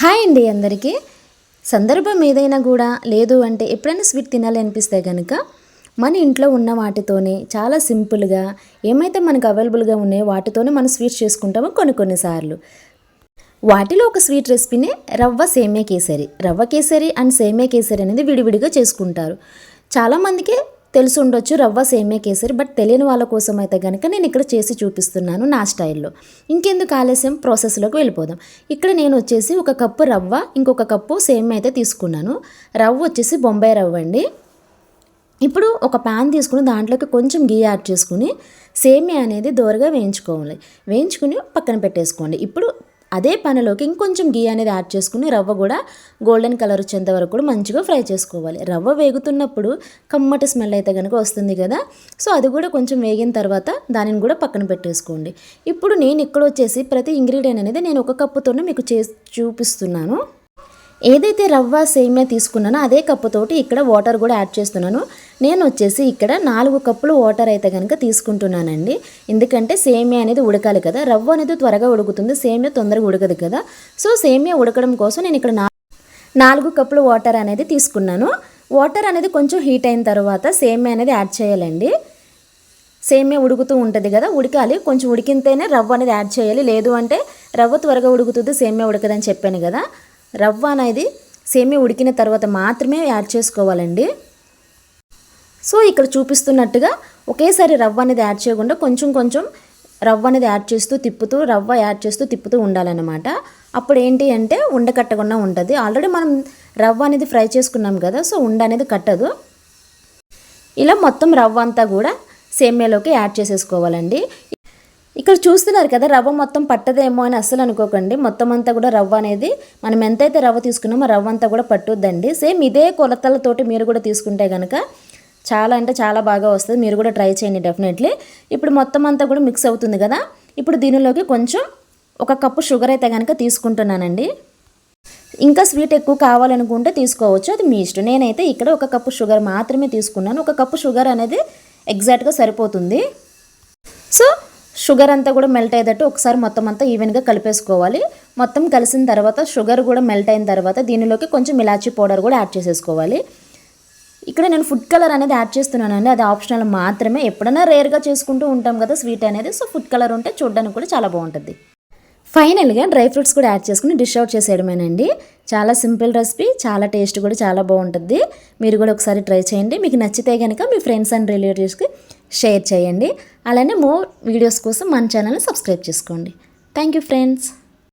Hi అండి అందరికీ. సందర్భం ఏదైనా కూడా లేదు అంటే ఎప్పుడైనా స్వీట్ తినాలి అనిపిస్తే కనుక మన ఇంట్లో ఉన్న వాటితోనే చాలా సింపుల్గా ఏమైతే మనకు అవైలబుల్గా ఉన్నాయో వాటితోనే మనం స్వీట్స్ చేసుకుంటామో కొన్ని కొన్నిసార్లు వాటిలో ఒక స్వీట్ రెసిపీనే రవ్వ సేమియా కేసరి. రవ్వ కేసరి అండ్ సేమియా కేసరి అనేది విడివిడిగా చేసుకుంటారు. చాలామందికి తెలిసి ఉండొచ్చు రవ్వ సేమియా కేసరి బట్ తెలియని వాళ్ళ కోసం అయితే కనుక నేను ఇక్కడ చేసి చూపిస్తున్నాను నా స్టైల్లో. ఇంకెందుకు ఆలస్యం? ప్రాసెస్లోకి వెళ్ళిపోదాం. ఇక్కడ నేను వచ్చేసి ఒక కప్పు రవ్వ ఇంకొక కప్పు సేమియా అయితే తీసుకున్నాను. రవ్వ వచ్చేసి బొంబాయి రవ్వ అండి. ఇప్పుడు ఒక ప్యాన్ తీసుకుని దాంట్లోకి కొంచెం గీ యాడ్ చేసుకుని సేమియా అనేది దోరగా వేయించుకోవాలి. వేయించుకుని పక్కన పెట్టేసుకోండి. ఇప్పుడు అదే పనిలోకి ఇంకొంచెం గీ అనేది యాడ్ చేసుకుని రవ్వ కూడా గోల్డెన్ కలర్ వచ్చేంత వరకు కూడా మంచిగా ఫ్రై చేసుకోవాలి. రవ్వ వేగుతున్నప్పుడు కమ్మటి స్మెల్ అయితే కనుక వస్తుంది కదా. సో అది కూడా కొంచెం వేగిన తర్వాత దానిని కూడా పక్కన పెట్టేసుకోండి. ఇప్పుడు నేను ఇక్కడ వచ్చేసి ప్రతి ఇంగ్రీడియంట్ అనేది నేను ఒక కప్పుతోనే మీకు చేసి చూపిస్తున్నాను. ఏదైతే రవ్వ సేమియా తీసుకున్నానో అదే కప్పుతోటి ఇక్కడ వాటర్ కూడా యాడ్ చేస్తున్నాను. నేను వచ్చేసి ఇక్కడ నాలుగు కప్పులు వాటర్ అయితే కనుక తీసుకుంటున్నానండి. ఎందుకంటే సేమియా అనేది ఉడకాలి కదా. రవ్వ అనేది త్వరగా ఉడుకుతుంది. సేమియా తొందరగా ఉడకదు కదా. సో సేమియా ఉడకడం కోసం నేను ఇక్కడ నాలుగు కప్పులు వాటర్ అనేది తీసుకున్నాను. వాటర్ అనేది కొంచెం హీట్ అయిన తర్వాత సేమియా అనేది యాడ్ చేయాలండి. సేమియా ఉడుకుతూ ఉంటుంది కదా. ఉడకాలి. కొంచెం ఉడికితేనే రవ్వ అనేది యాడ్ చేయాలి. లేదు అంటే రవ్వ త్వరగా ఉడుకుతుంది సేమియా ఉడకదని చెప్పాను కదా. రవ్వ అనేది సేమియా ఉడికిన తర్వాత మాత్రమే యాడ్ చేసుకోవాలండి. సో ఇక్కడ చూపిస్తున్నట్టుగా ఒకేసారి రవ్వ అనేది యాడ్ చేయకుండా కొంచెం కొంచెం రవ్వ అనేది యాడ్ చేస్తూ తిప్పుతూ రవ్వ యాడ్ చేస్తూ తిప్పుతూ ఉండాలన్నమాట. అప్పుడు ఏంటి అంటే ఉండ కట్టకుండా ఉంటుంది. ఆల్రెడీ మనం రవ్వ అనేది ఫ్రై చేసుకున్నాం కదా సో ఉండ అనేది కట్టదు. ఇలా మొత్తం రవ్వ అంతా కూడా సేమ్యాలోకి యాడ్ చేసేసుకోవాలండి. ఇక్కడ చూస్తున్నారు కదా రవ్వ మొత్తం పట్టదేమో అని అస్సలు అనుకోకండి. మొత్తం అంతా కూడా రవ్వ అనేది మనం ఎంతైతే రవ్వ తీసుకున్నామో రవ్వ అంతా కూడా పట్టుద్దండి. సేమ్ ఇదే కొలతలతోటి మీరు కూడా తీసుకుంటే కనుక చాలా అంటే చాలా బాగా వస్తుంది. మీరు కూడా ట్రై చేయండి డెఫినెట్లీ. ఇప్పుడు మొత్తం అంతా కూడా మిక్స్ అవుతుంది కదా? ఇప్పుడు దీనిలోకి కొంచెం ఒక కప్పు షుగర్ అయితే కనుక తీసుకుంటున్నానండి. ఇంకా స్వీట్ ఎక్కువ కావాలనుకుంటే తీసుకోవచ్చు. అది మీ ఇష్టం. నేనైతే ఇక్కడ ఒక కప్పు షుగర్ మాత్రమే తీసుకున్నాను. ఒక కప్పు షుగర్ అనేది ఎగ్జాక్ట్గా సరిపోతుంది. సో షుగర్ అంతా కూడా మెల్ట్ అయ్యేటట్టు ఒకసారి మొత్తం అంతా ఈవెన్గా కలిపేసుకోవాలి. మొత్తం కలిసిన తర్వాత షుగర్ కూడా మెల్ట్ అయిన తర్వాత దీనిలోకి కొంచెం ఇలాచీ పౌడర్ కూడా యాడ్ చేసేసుకోవాలి. ఇక్కడ నేను ఫుడ్ కలర్ అనేది యాడ్ చేస్తున్నానండి. అది ఆప్షనల్ మాత్రమే. ఎప్పుడైనా రేర్గా చేసుకుంటూ ఉంటాం కదా స్వీట్ అనేది. సో ఫుడ్ కలర్ ఉంటే చూడడానికి కూడా చాలా బాగుంటుంది. ఫైనల్గా డ్రై ఫ్రూట్స్ కూడా యాడ్ చేసుకుని డిష్ అవుట్ చేసేయడమేనండి. చాలా సింపుల్ రెసిపీ చాలా టేస్ట్ కూడా చాలా బాగుంటుంది. మీరు కూడా ఒకసారి ట్రై చేయండి. మీకు నచ్చితే కనుక మీ ఫ్రెండ్స్ అండ్ రిలేటివ్స్కి షేర్ చేయండి. అలానే మోర్ వీడియోస్ కోసం మన ఛానల్ని సబ్స్క్రైబ్ చేసుకోండి. Thank you friends